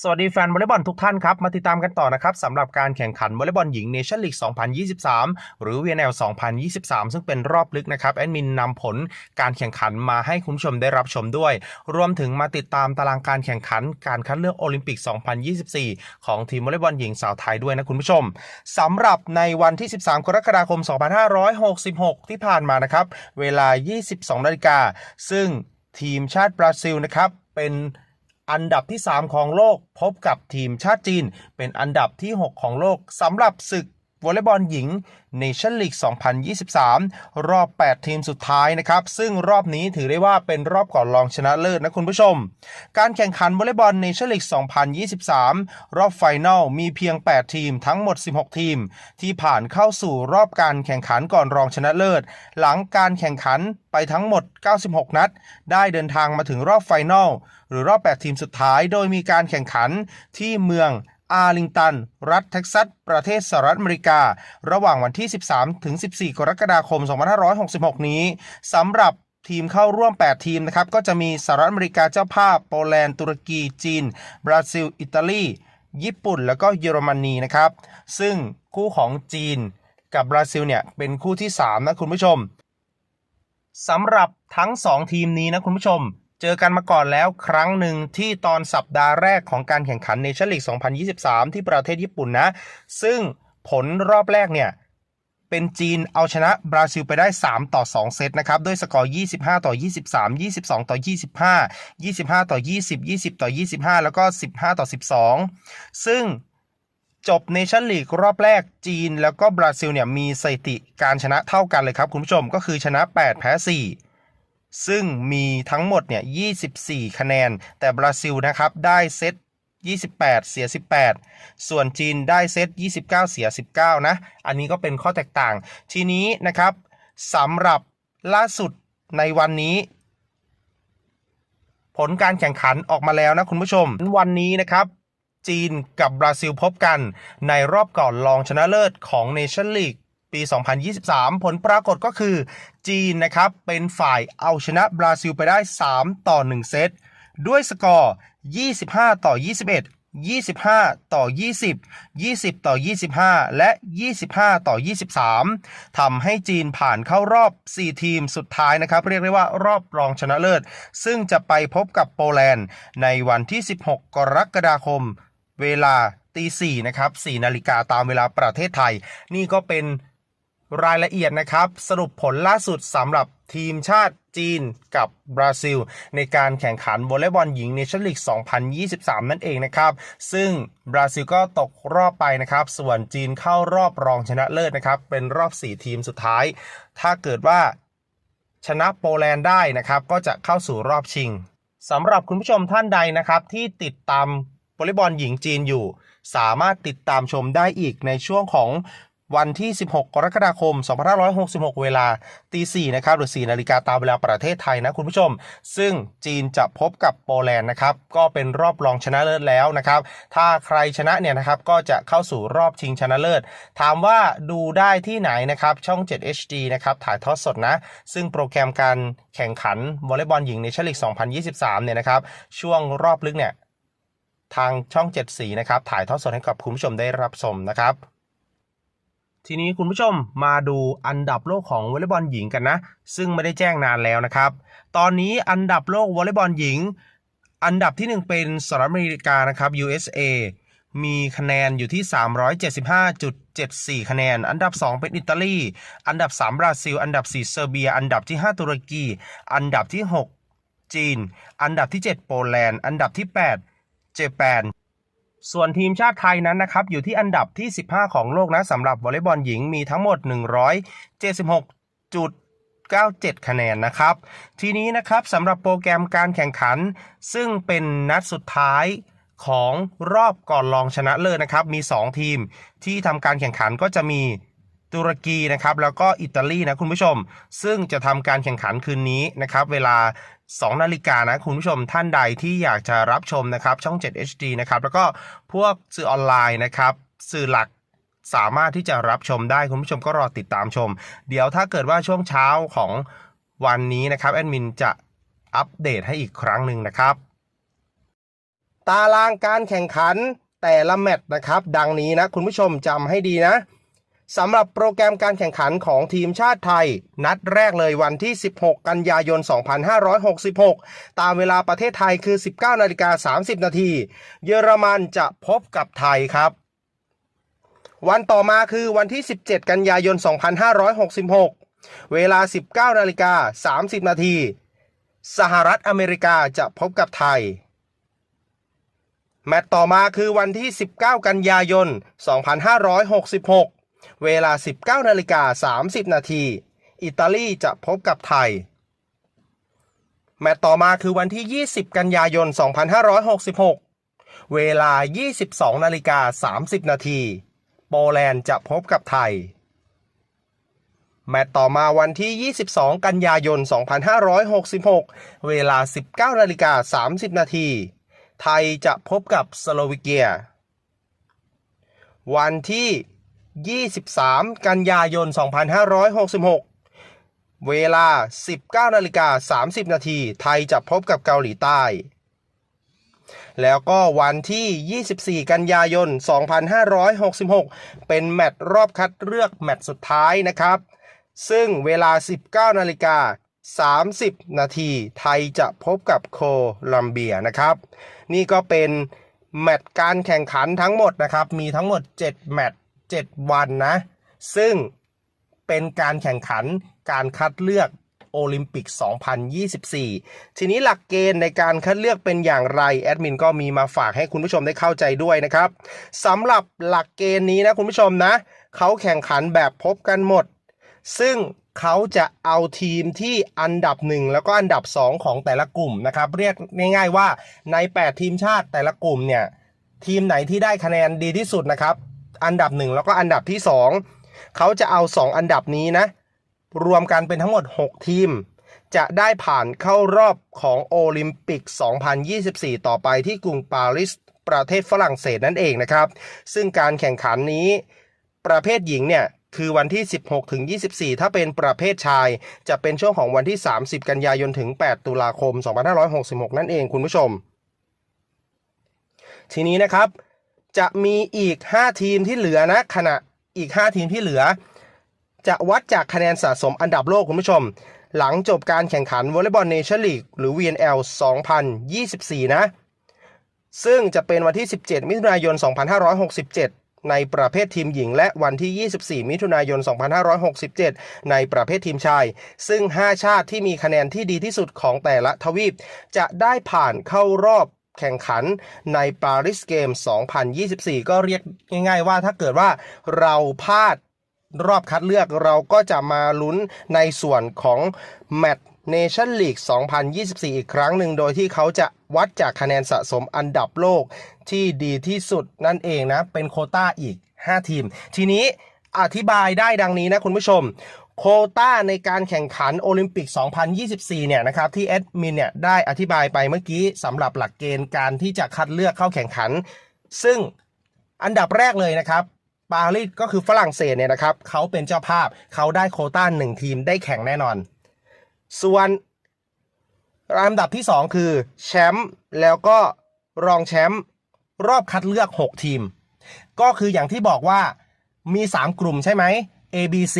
สวัสดีแฟนวอลเลย์บอลทุกท่านครับ มาติดตามกันต่อนะครับสำหรับการแข่งขันวอลเลย์บอลหญิงเนชั่นลีก 2023 หรือ VNL 2023 ซึ่งเป็นรอบลึกนะครับ แอดมินนำผลการแข่งขันมาให้คุณผู้ชมได้รับชมด้วย รวมถึงมาติดตามตารางการแข่งขัน การคัดเลือกโอลิมปิก 2024 ของทีมวอลเลย์บอลหญิงสาวไทยด้วยนะคุณผู้ชมสำหรับในวันที่ 13 กรกฎาคม 2566 ที่ผ่านมานะครับเวลา 22นาฬิกาซึ่งทีมชาติบราซิลนะครับเป็น อันดับที่ 3 ของโลกพบกับทีมชาติจีน เป็นอันดับที่ 6 ของโลกสำหรับศึก วอลเลย์บอลหญิงเนชั่นลีก 2023 รอบ 8 ทีมสุดท้ายนะครับ ซึ่งรอบนี้ถือได้ว่าเป็นรอบก่อนรองชนะเลิศนะคุณผู้ชม การแข่งขันวอลเลย์บอลเนชั่นลีก 2023 รอบไฟนอลมีเพียง 8 ทีมทั้งหมด 16 ทีม ที่ผ่านเข้าสู่รอบการแข่งขันก่อนรองชนะเลิศ หลังการแข่งขันไปทั้งหมด 96 นัด ได้เดินทางมาถึงรอบไฟนอลหรือรอบ 8 ทีมสุดท้าย โดยมีการแข่งขันที่เมือง อาร์ลิงตัน รัฐเท็กซัส ประเทศสหรัฐอเมริกา ระหว่างวันที่ 13 ถึง 14 กรกฎาคม 2566 นี้สำหรับทีมเข้าร่วม 8 ทีมนะครับ ก็จะมีสหรัฐอเมริกาเจ้าภาพ โปแลนด์ ตุรกี จีน บราซิล อิตาลี ญี่ปุ่น แล้วก็เยอรมนีนะครับ ซึ่งคู่ของจีนกับบราซิลเนี่ย เป็นคู่ที่ 3 นะคุณผู้ชมสำหรับทั้ง 2 ทีมนี้นะคุณผู้ชม เจอกันมาก่อนแล้วครั้งหนึ่งที่ตอนสัปดาห์แรกของการแข่งขันเนชั่นลีก 2023 ที่ประเทศญี่ปุ่นนะ ซึ่งผลรอบแรกเนี่ยเป็นจีนเอาชนะบราซิลไปได้ 3 ต่อ 2 เซตนะครับ ด้วยสกอร์ 25 ต่อ 23 22 ต่อ 25 25 ต่อ 20 20 ต่อ 25 แล้วก็ 15 ต่อ 12 ซึ่งจบเนชั่นลีกรอบแรกจีนแล้วก็บราซิลเนี่ยมีสถิติการชนะเท่ากันเลยครับ คุณผู้ชมก็คือชนะ 8 แพ้ 4 ซึ่งมีทั้งหมดเนี่ย 24 คะแนน แต่บราซิลนะครับได้เซต28 เสีย 18 ส่วนจีนได้เซต 29 เสีย 19 นะ อันนี้ก็เป็นข้อแตกต่าง ทีนี้นะครับสำหรับล่าสุดในวันนี้ ผลการแข่งขันออกมาแล้วนะคุณผู้ชม วันนี้นะครับจีนกับบราซิลพบกันในรอบก่อนรองชนะเลิศของเนชั่นลีก ปี 2023 ผลปรากฏก็คือจีนนะครับเป็นฝ่ายเอาชนะบราซิลไปได้ 3 ต่อ 1 เซต ด้วยสกอร์ 25 ต่อ 21 25 ต่อ 20 20 ต่อ 25 และ 25 ต่อ 23ทำให้จีนผ่านเข้ารอบ 4 ทีมสุดท้ายนะครับ เรียกได้ว่ารอบรองชนะเลิศ ซึ่งจะไปพบกับโปแลนด์ ในวันที่ 16 กรกฎาคม เวลาตีสี่นะครับ4นาฬิกาตามเวลาประเทศไทย นี่ก็เป็น รายละเอียดนะครับ สรุปผลล่าสุดสำหรับทีมชาติจีนกับบราซิล ในการแข่งขันวอลเลย์บอลหญิงเนชั่นลีก 2023 นั่นเองนะครับ ซึ่งบราซิลก็ตกรอบไปนะครับ ส่วนจีนเข้ารอบรองชนะเลิศนะครับ เป็นรอบ 4 ทีมสุดท้าย ถ้าเกิดว่าชนะโปแลนด์ได้นะครับ ก็จะเข้าสู่รอบชิงสำหรับคุณผู้ชมท่านใดนะครับ ที่ติดตามวอลเลย์บอลหญิงจีนอยู่ สามารถติดตามชมได้อีกในช่วงของ วันที่ 16 กรกฎาคม 2566 เวลาตี4นะครับหรือ 4 นาฬิกาตามเวลาประเทศไทยนะคุณผู้ชม ซึ่งจีนจะพบกับโปแลนด์นะครับ ก็เป็นรอบรองชนะเลิศแล้วนะครับ ถ้าใครชนะเนี่ยนะครับ ก็จะเข้าสู่รอบชิงชนะเลิศ ถามว่าดูได้ที่ไหนนะครับ ช่อง 7 HD นะครับ ถ่ายทอดสดนะ ซึ่งโปรแกรมการแข่งขันวอลเลย์บอลหญิงในชั่นลีก 2023 เนี่ยนะครับ ช่วงรอบลึกเนี่ย ทางช่อง 7 สีนะครับ ถ่ายทอดสดให้กับคุณผู้ชมได้รับชมนะครับ ทีนี้คุณผู้ชมมาดูอันดับโลกของวอลเลย์บอลหญิงกันนะ ซึ่งไม่ได้แจ้งนานแล้วนะครับ ตอนนี้อันดับโลกวอลเลย์บอลหญิง อันดับที่ 1 เป็นสหรัฐอเมริกานะครับ USA มีคะแนนอยู่ที่ 375.74 คะแนน อันดับ 2 เป็นอิตาลี อันดับ 3 บราซิล อันดับ 4 เซอร์เบีย อันดับที่ 5 ตุรกี อันดับที่ 6 จีน อันดับที่ 7 โปแลนด์ อันดับที่ 8 เจแปน ส่วนทีมชาติไทยนั้นนะครับอยู่ที่อันดับที่ 15 ของโลกนะสำหรับวอลเลย์บอลหญิงมีทั้งหมด 176.97 คะแนนนะครับ ทีนี้นะครับสำหรับโปรแกรมการแข่งขัน ซึ่งเป็นนัดสุดท้ายของรอบก่อนรองชนะเลิศนะครับ มี 2 ทีมที่ทำการแข่งขันก็จะมี ตุรกีนะครับแล้วก็อิตาลีนะคุณผู้ชม ซึ่งจะทำการแข่งขันคืนนี้นะครับเวลา2นาฬิกานะคุณผู้ชมท่านใดที่อยากจะรับชมนะครับช่อง 7 HD นะครับแล้วก็พวกสื่อออนไลน์นะครับสื่อหลักสามารถที่จะรับชมได้คุณผู้ชมก็รอติดตามชม เดี๋ยวถ้าเกิดว่าช่วงเช้าของวันนี้นะครับแอดมินจะอัปเดตให้อีกครั้งหนึ่งนะครับ ตารางการแข่งขันแต่ละแมตช์นะครับ ดังนี้นะคุณผู้ชมจำให้ดีนะ สำหรับโปรแกรมการแข่งขันของทีมชาติไทย นัดแรกเลยวันที่ 16 กันยายน 2566 ตามเวลาประเทศไทยคือ 19นาฬิกา30 นาที เยอรมันจะพบกับไทยครับ วันต่อมาคือวันที่ 17 กันยายน 2566 เวลา 19นาฬิกา30 นาที สหรัฐอเมริกาจะพบกับไทยแมตต์ต่อมาคือวันที่ 19 กันยายน 2566 เวลา 19นาฬิกา30 นาที อิตาลีจะพบกับไทย แมตต์ต่อมาคือวันที่ 20 กันยายน 2566 เวลา 22นาฬิกา30 นาที โปแลนด์จะพบกับไทย แมตต์ต่อมาวันที่ 22 กันยายน 2566 เวลา 19นาฬิกา30 นาทีไทยจะพบกับสโลวีเกีย วันที่ 23 กันยายน 2566 เวลา 19นาฬิกา30 นาที ไทยจะพบกับเกาหลีใต้ แล้วก็วันที่ 24 กันยายน 2566 เป็นแมตช์รอบคัดเลือกแมตช์สุดท้ายนะครับ ซึ่งเวลา 19นาฬิกา30 นาที ไทยจะพบกับโคลัมเบียนะครับ นี่ก็เป็นแมตช์การแข่งขันทั้งหมดนะครับ มีทั้งหมด 7 แมตช์ 7 วันนะ ซึ่งเป็นการแข่งขันการคัดเลือกโอลิมปิก 2024 ทีนี้หลักเกณฑ์ในการคัดเลือกเป็นอย่างไร แอดมินก็มีมาฝากให้คุณผู้ชมได้เข้าใจด้วยนะครับสำหรับหลักเกณฑ์นี้นะคุณผู้ชมนะ เขาแข่งขันแบบพบกันหมด ซึ่งเขาจะเอาทีมที่อันดับ 1 แล้วก็อันดับ 2 ของแต่ละกลุ่มนะครับ เรียกง่ายๆว่าใน 8 ทีมชาติแต่ละกลุ่มเนี่ยทีมไหนที่ได้คะแนนดีที่สุดนะครับ อันดับ1แล้วก็อันดับที่2เขาจะเอา2อันดับนี้นะ รวมกันเป็นทั้งหมด 6 ทีม จะได้ผ่านเข้ารอบของโอลิมปิก 2024 ต่อไปที่กรุงปารีสประเทศฝรั่งเศสนั่นเองนะครับ ซึ่งการแข่งขันนี้ ประเภทหญิงเนี่ยคือวันที่ 16 ถึง 24 ถ้าเป็นประเภทชาย จะเป็นช่วงของวันที่ 30 กันยายนถึง 8 ตุลาคม 2566 นั่นเองคุณผู้ชม ทีนี้นะครับ จะมีอีก 5 ทีมที่เหลือนะขณะอีก 5 ทีมที่เหลือ จะวัดจากคะแนนสะสมอันดับโลกคุณผู้ชม หลังจบการแข่งขันวอลเลย์บอลเนชั่นลีกหรือ VNL 2024 นะ ซึ่งจะเป็นวันที่ 17 มิถุนายน 2567 ในประเภททีมหญิง และวันที่ 24 มิถุนายน 2567 ในประเภททีมชาย ซึ่ง 5 ชาติที่มีคะแนนที่ดีที่สุดของแต่ละทวีป จะได้ผ่านเข้ารอบ แข่งขันในปารีสเกม 2024 ก็เรียกง่ายๆว่าถ้าเกิดว่าเราพลาดรอบคัดเลือกเราก็จะมาลุ้นในส่วนของแมตช์เนชั่นลีก 2024 อีกครั้งหนึ่ง โดยที่เขาจะวัดจากคะแนนสะสมอันดับโลกที่ดีที่สุดนั่นเองนะ เป็นโคต้าอีก 5 ทีม ทีนี้อธิบายได้ดังนี้นะคุณผู้ชม โคต้าในการแข่งขันโอลิมปิก 2024 เนี่ยนะครับที่แอดมินเนี่ยได้อธิบายไปเมื่อกี้สำหรับหลักเกณฑ์การที่จะคัดเลือกเข้าแข่งขัน ซึ่งอันดับแรกเลยนะครับปารีสก็คือฝรั่งเศสเนี่ยนะครับเขาเป็นเจ้าภาพเขาได้โคต้าหนึ่งทีมได้แข่งแน่นอน ส่วนอันดับที่ 2 คือแชมป์แล้วก็รองแชมป์รอบคัดเลือก 6 ทีม ก็คืออย่างที่บอกว่ามี 3 กลุ่มใช่ไหม A B C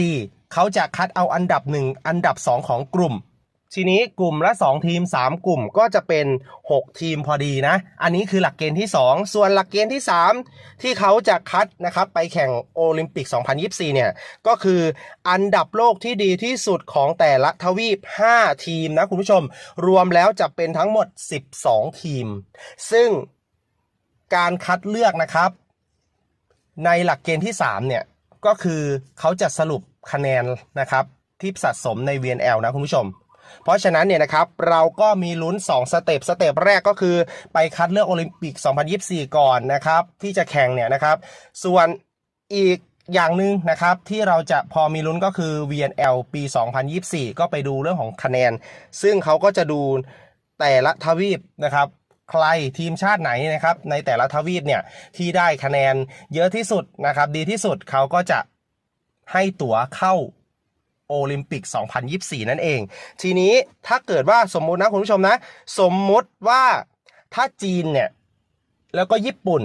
เขาจะคัดเอาอันดับ 1 อันดับ 2 ของกลุ่ม ทีนี้กลุ่มละ 2 ทีม 3 กลุ่มก็จะเป็น 6 ทีมพอดีนะ อันนี้คือหลักเกณฑ์ที่ 2 ส่วนหลักเกณฑ์ที่ 3 ที่เขาจะคัดนะครับไปแข่งโอลิมปิก 2024 เนี่ย ก็คืออันดับโลกที่ดีที่สุดของแต่ละทวีป 5 ทีมนะคุณผู้ชม รวมแล้วจะเป็นทั้งหมด 12 ทีม ซึ่งการคัดเลือกนะครับ ในหลักเกณฑ์ที่ 3 เนี่ยก็คือเขาจะสรุป คะแนนนะครับที่สะสมใน VNL นะคุณผู้ชม เพราะฉะนั้นเนี่ยนะครับเราก็มีลุ้น 2 สเต็ป สเต็ปแรกก็คือไปคัดเลือกโอลิมปิก 2024 ก่อนนะครับที่จะแข่งเนี่ยนะครับส่วนอีกอย่างหนึ่งนะครับที่เราจะพอมีลุ้นก็คือ VNL ปี 2024 ก็ไปดูเรื่องของคะแนน ซึ่งเขาก็จะดูแต่ละทวีปนะครับ ใครทีมชาติไหนนะครับในแต่ละทวีปเนี่ยที่ได้คะแนนเยอะที่สุดนะครับดีที่สุดเขาก็จะ ให้ตั๋วเข้าโอลิมปิก 2024 นั่นเอง ทีนี้ถ้าเกิดว่าสมมุตินะคุณผู้ชมนะ สมมุติว่าถ้าจีนเนี่ย แล้วก็ญี่ปุ่น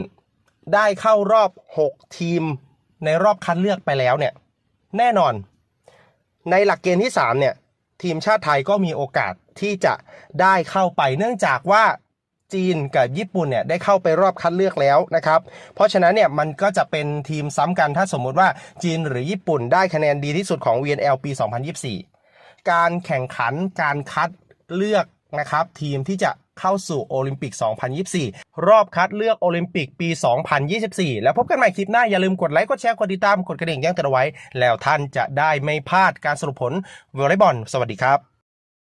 ได้เข้ารอบ 6 ทีมในรอบคัดเลือกไปแล้วเนี่ย แน่นอน ในหลักเกณฑ์ที่ 3 เนี่ย ทีมชาติไทยก็มีโอกาสที่จะได้เข้าไปเนื่องจากว่า จีนกับญี่ปุ่นเนี่ยได้เข้าไปรอบคัดเลือกแล้วนะครับ เพราะฉะนั้นเนี่ยมันก็จะเป็นทีมซ้ำกันถ้าสมมุติว่าจีนหรือญี่ปุ่นได้คะแนนดีที่สุดของ VNL ปี 2024 การแข่งขันการคัดเลือกนะครับทีมที่จะเข้าสู่โอลิมปิก 2024 รอบคัดเลือกโอลิมปิกปี 2024 แล้วพบกันใหม่คลิปหน้า อย่าลืมกดไลค์ กดแชร์ กดติดตาม กดกระดิ่งแจ้งเตือนไว้ แล้วท่านจะได้ไม่พลาดการสรุปผลวอลเลย์บอล สวัสดีครับ